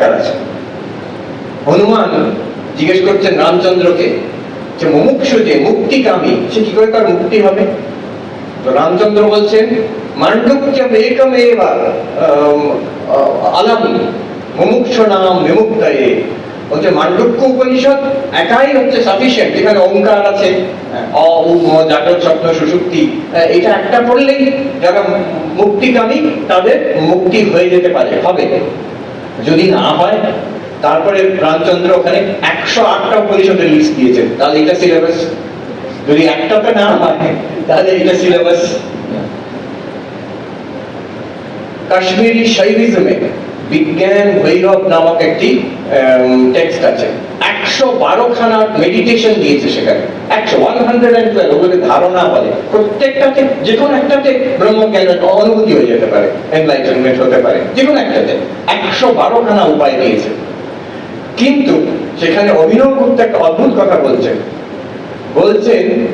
দরকার আছে। হনুমান জিজ্ঞেস করছেন রামচন্দ্রকে যে মুমুক্ষু যে মুক্তিকামী সে কি করে তার মুক্তি হবে? তো রামচন্দ্র বলছেন মান্ডুক্যম মুমুক্ষ নাম বলছে মান্ডুক্য উপনিষদ একাই হচ্ছে সাফিসিয়েন্ট যেখানে ওঙ্কার আছে। অ উ স্বপ্ন আহ, এটা একটা পড়লেই যারা মুক্তিকামী তাদের মুক্তি হয়ে যেতে পারে হবে। যদি না হয়, তারপরে রামচন্দ্র ওখানে একশো আটটা পরিষদের লিস্ট দিয়েছেন। তাহলে এটা সিলেবাস যদি একটাতে না হয়, তাহলে এটা সিলেবাস কাশ্মীরি শৈবিজমে বিজ্ঞান ভৈরব নামক একটি টেক্সট আছে। একশো বারো খানা মেডিটেশন দিয়েছে সেখানে। একশো ওয়ান হান্ড্রেড অ্যান্ড টুয়েলভ ওগুলো ধারণা বলে। প্রত্যেকটাতে যে কোনো একটাতে ব্রহ্মজ্ঞানের অনুভূতি হয়ে যেতে পারে এনলাইটেনমেন্ট হতে পারে যে কোনো একটাতে। একশো বারো খানা উপায় দিয়েছে। কিন্তু সেখানে অভিনব করতে একটা অদ্ভুত কথা বলছেন। বলছেন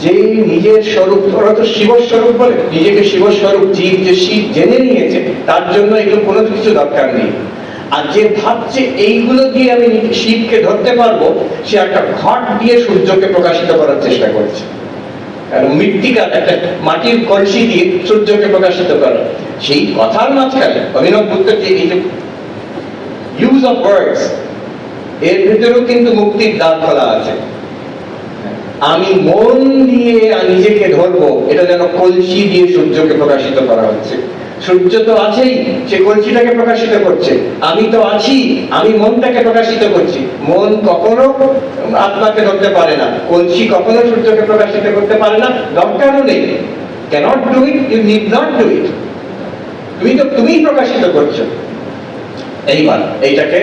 যে নিজের স্বরূপ, ওরা তো শিব স্বরূপ বলে, নিজেকে শিব স্বরূপ, জীব যে শিব জেনে নিয়েছে, তার জন্য এগুলো কোনো কিছু দরকার নেই। আর যে ভাবছে এইগুলো দিয়ে আমি শিবকে ধরতে পারব, সে একটা ঘট দিয়ে সূর্যকে প্রকাশিত করার চেষ্টা করছে। মৃত্তিকা একটা মাটির কলসি দিয়ে সূর্যকে প্রকাশিত করা। সেই কথার মাঝখানে অভিনব যে এই যে ইউজ অফ ওয়ার্ডস এর ভিতরেও কিন্তু মুক্তির দ্বার খোলা আছে। আমি মন দিয়ে নিজেকে ধরবো, এটা যেন কলসি দিয়ে সূর্যকে প্রকাশিত করা হচ্ছে। সূর্য তো আছেই সে কলসিটাকে প্রকাশিত করছে। আমি তো আছি আমি মনটাকে প্রকাশিত করছি। মন কখনো আত্মাকে ধরতে পারে না। কলসি কখনো সূর্যকে প্রকাশিত করতে পারে না। দরকারও নেই। Cannot do it you need not do it তুমি তো তুমিই প্রকাশিত করছ। এইবার এইটাকে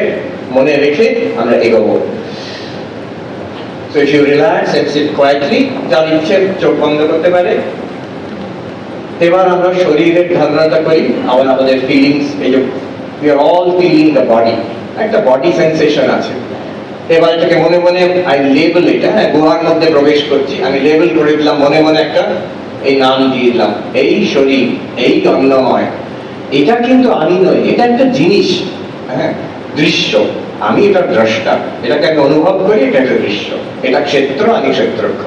মনে রেখে আমরা এগোবো। So if you relax and sit quietly, চোখ বন্ধ করতে পারে এবার আমরা শরীরের ধারণাটা করি, আবার আমাদের ফিলিংস এই যে we are all feeling the body একটা বডি সেন্সেশন আছে। এবার এটাকে মনে মনে আই লেবেল এটা হ্যাঁ গুহার মধ্যে প্রবেশ করছি। আমি লেবেল করে দিলাম, মনে মনে একটা এই নাম দিয়ে দিলাম, এই শরীর, এই অন্নময়। এটা কিন্তু আমি নই, এটা একটা জিনিস হ্যাঁ দৃশ্য। আমি এটা দ্রষ্টা, এটাকে আমি অনুভব করি, এটা একটা দৃশ্য। এটা ক্ষেত্র, আমি ক্ষেত্রজ্ঞ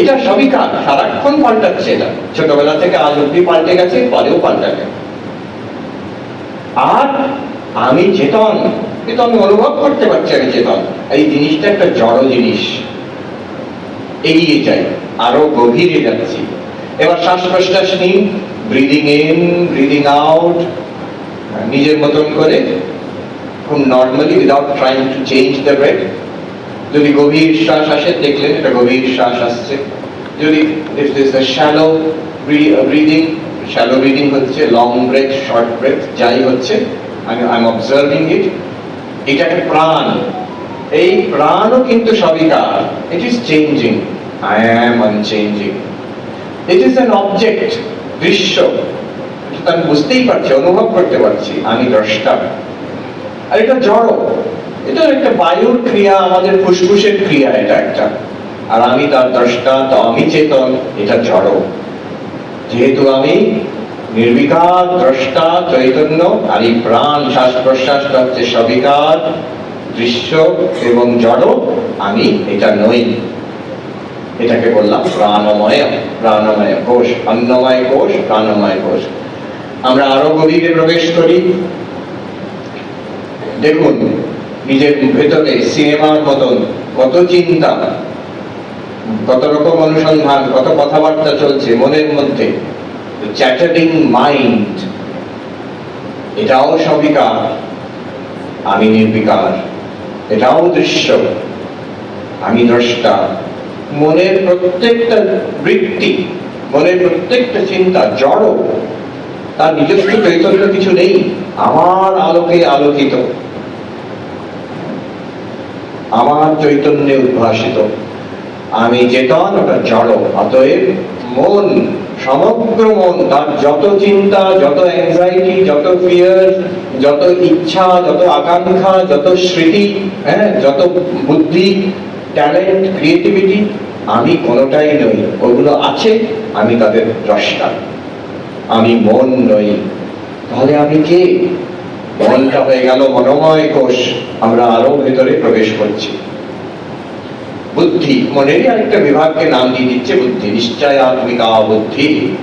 এটা সবই কাজ। সারাক্ষণ পাল্টাচ্ছে এটা। ছোটবেলা থেকে আজ অব্দি পাল্টে গেছে, পরেও পাল্টাবে। আর আমি চেতন, কিন্তু আমি অনুভব করতে পারছি আমি চেতন। এই জিনিসটা একটা জড় জিনিস। এগিয়ে যাই, আরও গভীরে যাচ্ছি। এবার শ্বাস প্রশ্বাস নিন ব্রিদিং ইন ব্রিদিং আউট নিজের মতন করে, খুব normally without trying to change the breath যদি গভীর শ্বাস আসে, দেখলেন এটা গভীর শ্বাস আসছে। যদি if this the shallow breathing shallow breathing হচ্ছে লং ব্রেথ শর্ট ব্রেথ যাই হচ্ছে, আমি আই এম অবজার্ভিং ইট এটাকে প্রাণ। এই প্রাণও কিন্তু সবই কার it is changing I am unchanging it is an object দৃশ্য আমি বুঝতেই পারছি, অনুভব করতে পারছি, আমি দ্রষ্টা আর এটা জড়। এটা একটা বায়ুর ক্রিয়া আমাদের ফুসফুসের ক্রিয়া এটা একটা। আর আমি তার দ্রষ্টা, তো আমি চেতন, এটা জড়। যেহেতু আমি নির্বিকার দ্রষ্টা, চৈতন্য, আর এই প্রাণ শ্বাস প্রশ্বাসটা হচ্ছে সবিকার, দৃশ্য এবং জড়, আমি এটা নই। এটাকে বললাম প্রাণময় প্রাণময় কোষ, অন্নময় কোষ, প্রাণময় কোষ। আমরা আরও গভীরে প্রবেশ করি। দেখুন নিজের ভেতরে সিনেমার মতন কত চিন্তা, কত রকম অনুসন্ধান, কত কথাবার্তা চলছে মনের মধ্যে চ্যাটারিং মাইন্ড এটাও সবিকার আমি নির্বিকার, এটাও দৃশ্য, আমি দ্রষ্টা। মনের প্রত্যেকটা বৃত্তি, মনের প্রত্যেকটা চিন্তা জড়, তার নিজস্ব চৈতন্য কিছু নেই, আমার আলোকে আলোকিত। আমার চৈতন্যে উদ্ভাসিত। আমি চেতন, ওটা জড়, অতএব মন, সমগ্র মন, তার যত চিন্তা, যত অ্যাংজাইটি যত ফিয়ার যত ইচ্ছা, যত আকাঙ্ক্ষা, যত স্মৃতি হ্যাঁ যত বুদ্ধি ট্যালেন্ট ক্রিয়েটিভিটি আমি কোনোটাই নই। ওগুলো আছে, আমি তাদের দ্রষ্টা আমি মন নই। তাহলে আমি কে? মনটা হয়ে গেল মনোময় কোষ। আমরা আরও ভেতরে প্রবেশ করছি। বুদ্ধি মনেরই আরেকটা বিভাগকে নাম দিয়ে দিচ্ছে বুদ্ধি নিশ্চয়াত্মিকা বুদ্ধি।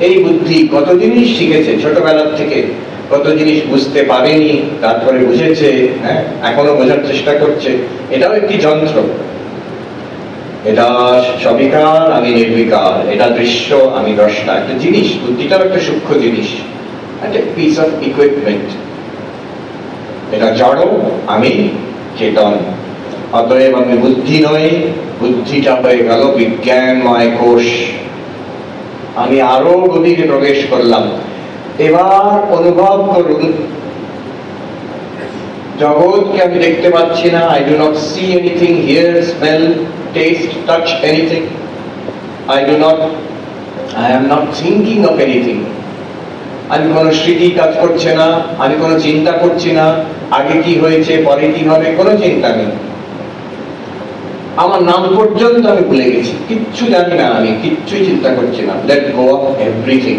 এই বুদ্ধি কত জিনিস শিখেছে ছোটবেলার থেকে, কত জিনিস বুঝতে পারেনি, তারপরে বুঝেছে হ্যাঁ এখনও বোঝার চেষ্টা করছে। এটাও একটি যন্ত্র। এটা সবিকার, আমি নির্বিকার, এটা দৃশ্য, আমি দ্রষ্টা, একটা জিনিস, বুদ্ধিটাও একটা সূক্ষ্ম জিনিস। একটা পিস অফ ইকুইপমেন্ট এটা জড় আমি চেতন। অতএব আমি বুদ্ধি নয় বুদ্ধিটা হয়ে গেল বিজ্ঞানময় কোষ। আমি আরও গভীরে প্রবেশ করলাম। এবার অনুভব করুন। জগৎকে আমি দেখতে পাচ্ছি না। I do not see anything hear smell taste touch anything I do not I am not thinking of anything আমি কোনো স্মৃতি কাজ করছে না, আমি কোনো চিন্তা করছি না, আগে কি হয়েছে, পরে কি হবে, কোনো চিন্তা নেই। আমার নাম পর্যন্ত আমি ভুলে গেছি, কিচ্ছু জানি না আমি, কিচ্ছুই চিন্তা করছি না। লেট গো অফ এভরিথিং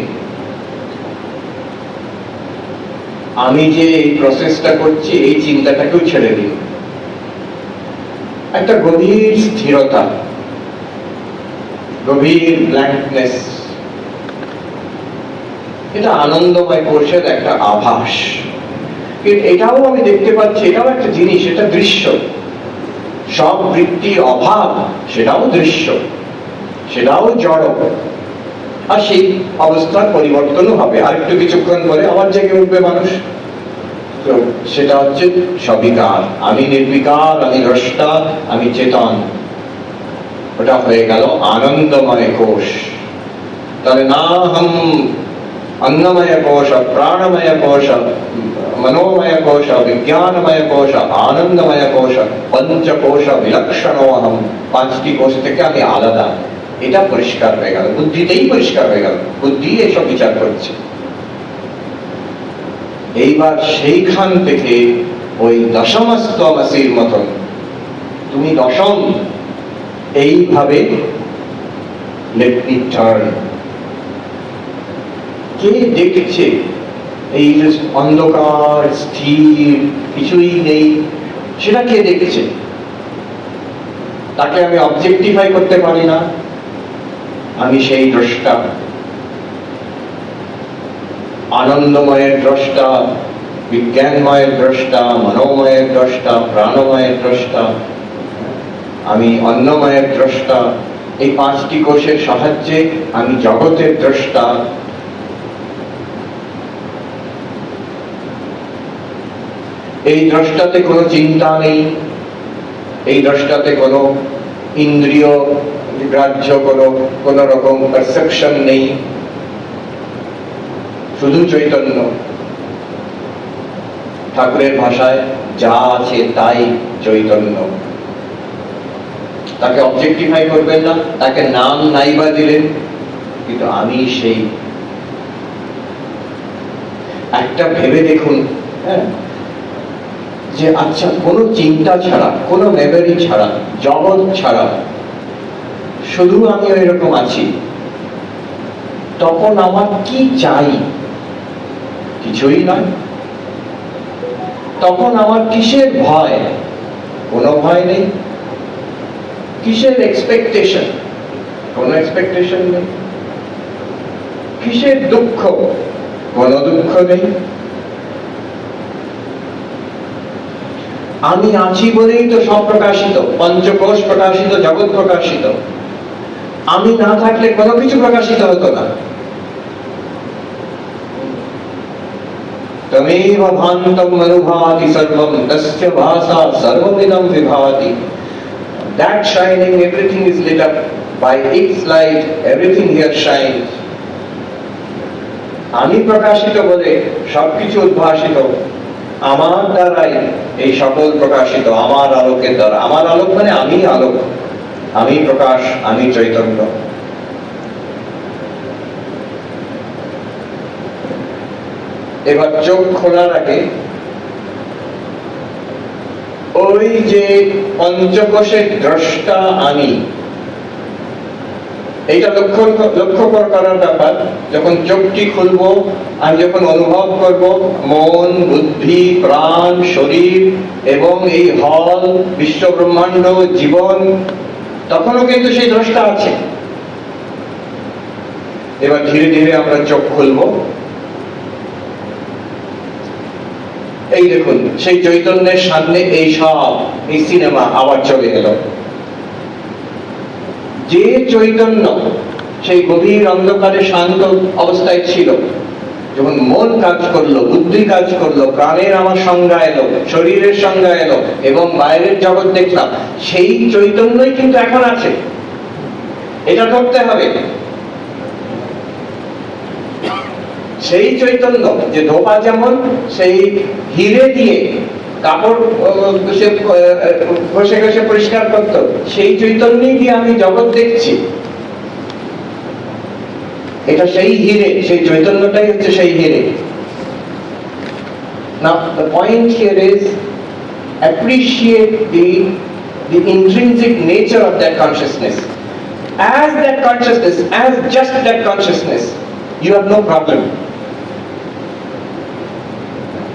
আমি যে এই প্রসেসটা করছি, এই চিন্তাটাকেও ছেড়ে দিই। একটা গভীর স্থিরতা, গভীর ব্ল্যাঙ্কনেস এটা আনন্দময় কোষের একটা আভাস। এটাও আমি দেখতে পাচ্ছি, এটাও একটা জিনিস, এটা দৃশ্য। সব বৃত্তি অভাব, সেটাও দৃশ্য, সেটাও জড়। আর সেই অবস্থার পরিবর্তনও হবে। আর একটু কিছুক্ষণ পরে আবার জেগে উঠবে মানুষ। তো সেটা হচ্ছে সবিকার আমি নির্বিকার, আমি দ্রষ্টা আমি চেতন। ওটা হয়ে গেল আনন্দময় কোষ। তাহলে না হম अन्नमय कोश प्राणमय कोश मनोमय कोश विज्ञानमय कोश আনন্দময় কোশ পঞ্চকোশ বিলক্ষণ অহম পাঁচটি কোষ থেকে আমি আলাদা এটা পরিষ্কার হয়ে গেল বুদ্ধিতেই পরিষ্কার হয়ে গেল বুদ্ধি এসব বিচার করছে এইবার সেইখান থেকে ওই দশমস্তমসির মতন তুমি দশম এইভাবে লেট মি টার্ন কে দেখছে? এই যে অন্ধকার, স্থির, কিছুই নেই, সেটা কে দেখছে? তাকে আমি অবজেক্টিফাই করতে পারি না। আমি সেই দ্রষ্টা। আনন্দময়ের দ্রষ্টা, বিজ্ঞানময়ের দ্রষ্টা, মনোময়ের দ্রষ্টা, প্রাণময়ের দ্রষ্টা। আমি অন্নময়ের দ্রষ্টা। এই পাঁচটি কোষের সাহায্যে আমি জগতের দ্রষ্টা। এই দ্রষ্টাতে কোনো চিন্তা নেই, এই দ্রষ্টাতে কোনো ইন্দ্রিয় গ্রাহ্য, কোনো কোনো রকম পারসেপশন নেই। শুধু চৈতন্য। ঠাকুরের ভাষায় যা আছে তাই চৈতন্য। তাকে অবজেক্টিফাই করবেন না, তাকে নাম নাই বা দিলেন, কিন্তু আমি সেই। একটা ভেবে দেখুন হ্যাঁ? যে আচ্ছা কোনো চিন্তা ছাড়া, কোনো মেমোরি ছাড়া, জগৎ ছাড়া, শুধু আমি ওই রকম আছি, তখন আমার কি চাই? কিছুই নয়। তখন আমার কিসের ভয়? কোনো ভয় নেই। কিসের এক্সপেকটেশন কোনো এক্সপেকটেশন নেই। কিসের দুঃখ? কোনো দুঃখ নেই। আমি আছি বলেই তো সব প্রকাশিত, পঞ্চকোষ প্রকাশিত, জগৎ প্রকাশিত। আমি না থাকলে কোনো কিছু প্রকাশিত হতো না। তমেব ভান্তম অনুভাতি সর্বম, তস্য ভাসা সর্বমিদম বিভাতি। That shining everything is lit up by its light, everything here shines আমি প্রকাশিত বলে সবকিছু উদ্ভাসিত। আমার দ্বারাই এই সকল প্রকাশিত, আমার আলোকের দ্বারা। আমার আলোক মানে আমি আলোক। আমি প্রকাশ, আমি চৈতন্য। এবার চোখ খোলার আগে ওই যে পঞ্চকোষের দ্রষ্টা আমি এইটা লক্ষ্য লক্ষ্য করার ব্যাপার, যখন চোখটি খুলবো আমি যখন অনুভব করব, মন, বুদ্ধি, প্রাণ, শরীর এবং এই হল বিশ্ব ব্রহ্মাণ্ড জীবন, তখনও কিন্তু সেই দ্রষ্টা আছে। এবার ধীরে ধীরে আমরা চোখ খুলবো। এই দেখুন, সেই চৈতন্যের সামনে এই সব, এই সিনেমা আবার চলে গেল যে চৈতন্য সেই গভীর অন্ধকারে শান্ত অবস্থায় ছিল, যখন মন কাজ করল, বুদ্ধি কাজ করল, প্রাণের আমার সংজ্ঞা এলো, শরীরের সংজ্ঞা এলো, এবং বাইরের জগৎ দেখলাম, সেই চৈতন্যই কিন্তু এখন আছে। এটা করতে হবে। সেই চৈতন্য, যে ধোপা যেমন, সেই হিরে দিয়ে কাপড় সে ঘষে ঘষে পরিষ্কার করত সেই চৈতন্যই দিয়ে আমি জগৎ দেখছি এটা সেই হিরে সেই চৈতন্যটাই হচ্ছে সেই হিরে Now, the point here is appreciate the, the intrinsic nature of that consciousness. As that consciousness, as just that consciousness, you have no problem.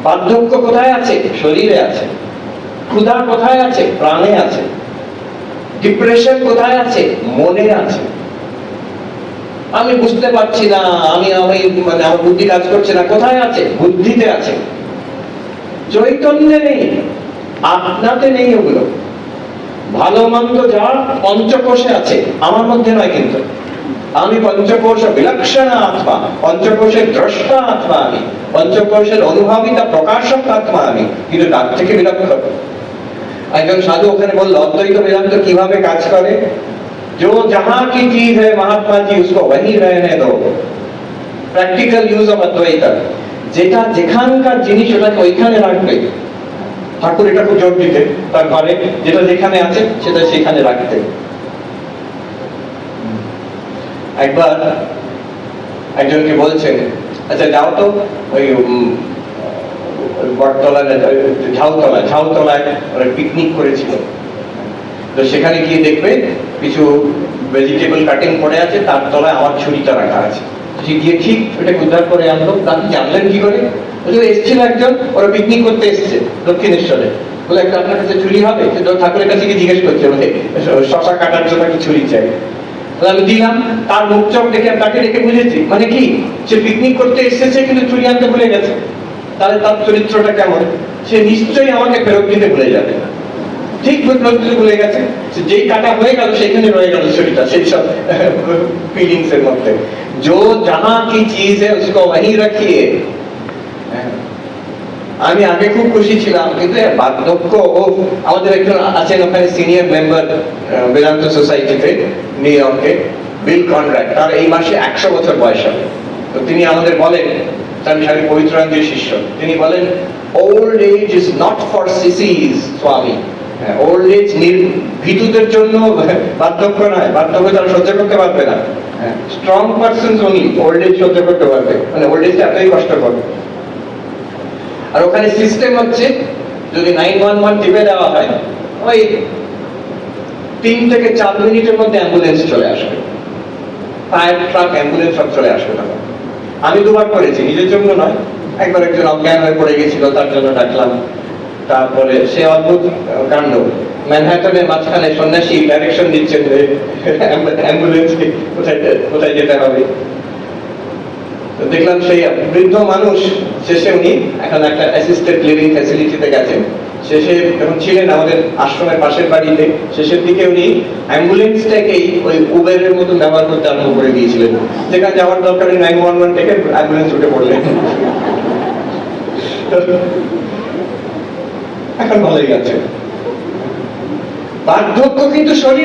বার্ধক্য কোথায় আছে? শরীরে আছে। ক্ষুধা কোথায় আছে? প্রাণে আছে। ডিপ্রেশন কোথায় আছে? মনে আছে। আমি বুঝতে পারছি না, আমি আমি মানে আমার বুদ্ধি কাজ করছে না। কোথায় আছে? বুদ্ধিতে আছে। চৈতন্যে নেই আপনাতে নেই ওগুলো। ভালো মন্দ যা পঞ্চকোষে আছে। আমার মধ্যে নয় কিন্তু। আমি পঞ্চকোষ বিলক্ষণ আত্মা পঞ্চকোষের দ্রষ্টা আত্মা আমি পঞ্চকোষের অনুভাবিতা প্রকাশক আত্মা আমি কিন্তু তার থেকে বিলক্ষণ একজন সাধু ওখানে বলল অদ্বৈত বেদান্ত কিভাবে কাজ করে जो जहां की चीज है महात्मा जी उसको वही रहने दो প্র্যাকটিক্যাল ইউজ অফ অদ্বৈত যেটা যেখানকার জিনিস ওটাকে ওইখানে রাখবে ঠাকুর এটা খুব জোর দিতে তার ঘরে যেটা যেখানে আছে সেটা সেখানে রাখতে একবার একজনকে বলছেন আচ্ছা যাও তো ওই বটতলা ঝাউতলা, ঝাউতলায় ওরা পিকনিক করেছিল। তো সেখানে গিয়ে দেখবে কিছু ভেজিটেবল কাটিং পড়ে আছে, তার তলায় আমার ছুরিটা রাখা আছে। সে গিয়ে ঠিক ওটাকে উদ্ধার করে আনলো আপনি জানলেন কি করে? বলছে, এসেছিল একজন, ওরা পিকনিক করতে এসেছে দক্ষিণেশ্বরে। বলে, একটা আপনার কাছে ছুরি হবে? ঠাকুরের কাছে গিয়ে জিজ্ঞেস করছে বলে শশা কাটার জন্য কি ছুরি চাই? আমি দিলাম তার মুখ চোখ দেখে আমি তাকে দেখে বুঝেছি মানে কি সে পিকনিক করতে এসেছে কিন্তু ছুরি আনতে ভুলে গেছে তাহলে তার চরিত্রটা কেমন সে নিশ্চয়ই আমাকে ফেরত দিতে ভুলে যাবে ঠিক বুদ্ধি ভুলে গেছে যে যেই কাটা হয়ে গেল সেখানে রয়ে গেল শরীরটা সেই সব ফিলিংস এর মধ্যে जो जहां की चीज है उसको वहीं रखिए আমি আগে খুব খুশি ছিলাম কিন্তু এর বার্ধক্য ও আমাদের একজন আছেন ওখানে সিনিয়র মেম্বার বেদান্ত সোসাইটিতে নিউ বিল কনরাড তার এই মাসে একশো বছর বয়স হবে। তো তিনি আমাদের বলেন, তার স্বামী পবিত্রানন্দের শিষ্য, তিনি বলেন old age is not for sissies Swami old age ভীতুদের জন্য বার্ধক্য নয়, বার্ধক্য তারা সহ্য করতে পারবে না। Strong person only old age সহ্য করতে পারবে। মানে ওল্ড এজটা এতই কষ্ট করবে আর ওখানে সিস্টেম হচ্ছে, যদি নাইন ওয়ান ওয়ান টিপে দেওয়া হয়, ওই তিন থেকে চার মিনিটের মধ্যে অ্যাম্বুলেন্স চলে আসবে। ফায়ার ট্রাক, অ্যাম্বুলেন্স সব চলে আসবে তখন। আমি দুবার করেছি, নিজের জন্য নয়, একবার একজন অজ্ঞান হয়ে পড়ে গেছিল, তার জন্য ডাকলাম। তারপরে সে অদ্ভুত কাণ্ড। ম্যানহাটনের মাঝখানে সন্ন্যাসী ডাইরেকশন দিচ্ছেন যে অ্যাম্বুলেন্সকে কোথায় কোথায় যেতে হবে। দেখলাম সেই বৃদ্ধ মানুষ, শেষে উনি এখন একটা অ্যাসিস্টেড লিভিং ফ্যাসিলিটিতে গেছেন। শেষে যখন ছিলেন আমাদের আশ্রমের পাশের বাড়িতে, শেষের দিকে উনি অ্যাম্বুলেন্সটাকেই ওই উবেরের মতো ব্যবহার করতে আরম্ভ করে দিয়েছিলেন। সেখানে যাওয়ার দরকার নাইন ওয়ান ওয়ান থেকে অ্যাম্বুলেন্স উঠে পড়লেন। এখন ভালোই গেছে বার্ধক্য কিন্তু শরীর